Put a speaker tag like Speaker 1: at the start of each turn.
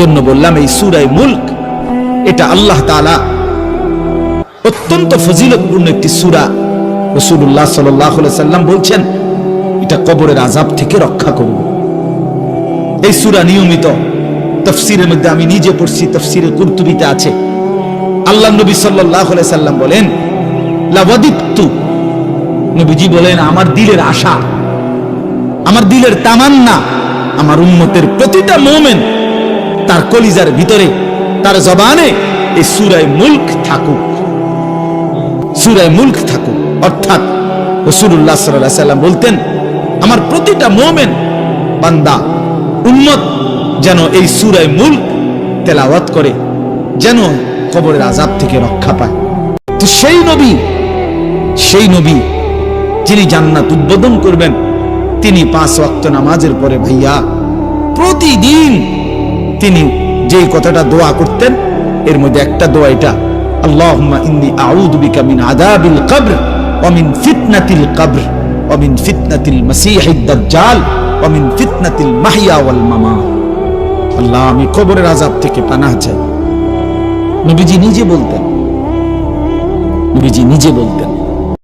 Speaker 1: জন্য বললাম, এই সুরাই মুল্ক, এটা আল্লাহ তাআলা অত্যন্ত ফজিলতপূর্ণ একটি সুরা। রসুল্লাহ সাল্লাম বলছেন, এটা কবরের আজাব থেকে রক্ষা করবে। এই সুরা নিয়মিত তফসিরের মধ্যে আমি নিজে পড়ছি, তফসিরের কুর্তুবিতে আছে। আল্লাহ নবী সাল্লাহ সাল্লাম বলেন লাবাদিত্তু নবীজি বলেন, আমার দিলের আশা, আমার দিলের তামান্না, আমার উন্মতের প্রতিটা মোমেন তার কলিজার ভিতরে, তার জবানে এই সুরায় মুল্ক থাকুক। সুরায় মুল্ক থাকুক। অর্থাৎ রসুল্লাহ সাল্লাম বলতেন, আমার প্রতিটা মোমেন, বান্দা উন্মত যেন এই সুরায় মুল্ক তেলাওয়াত করে, যেন কবরের আজাব থেকে রক্ষা পায়। তো সেই নবী সেই নবী যিনি জান্নাত উদ্বোধন করবেন, তিনি পাঁচ ওয়াক্ত নামাজের পরে ভাইয়া, প্রতিদিন তিনি যেই কথাটা দোয়া করতেন, এর মধ্যে একটা দোয়া এটা, আল্লাহুম্মা ইন্নী আউযু বিকা মিন আযাবিল কবর, ওয়া মিন ফিতনাতিল কবর, ওয়া ফিতনাতিল মাসীহিদ দাজ্জাল, ওয়া ফিতনাতিল মাহইয়া ওয়াল আল্লাহ, আমি কবরের আযাব থেকে পানাহ চাই। নবীজি নিজে বলতেন। নবীজি নিজে বলতেন।